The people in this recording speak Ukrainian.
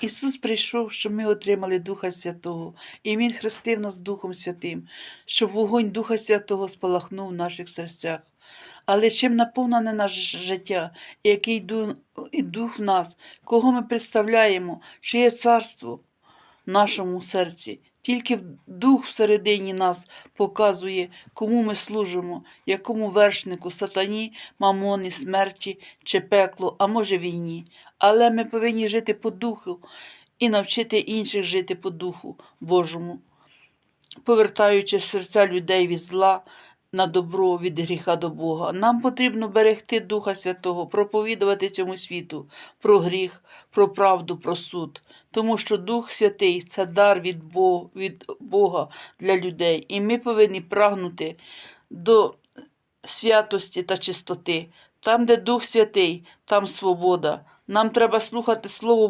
Ісус прийшов, щоб ми отримали Духа Святого, і Він хрестив нас Духом Святим, щоб вогонь Духа Святого спалахнув в наших серцях. Але чим наповнене наше життя, який дух в нас, кого ми представляємо, чиє царство в нашому серці. Тільки дух всередині нас показує, кому ми служимо, якому вершнику, сатані, мамоні, смерті чи пеклу, а може війні. Але ми повинні жити по духу і навчити інших жити по духу Божому, повертаючи серця людей від зла на добро від гріха до Бога. Нам потрібно берегти Духа Святого, проповідувати цьому світу про гріх, про правду, про суд. Тому що Дух Святий це дар від Бога, від Бога для людей, і ми повинні прагнути до святості та чистоти. Там, де Дух Святий, там свобода. Нам треба слухати Слово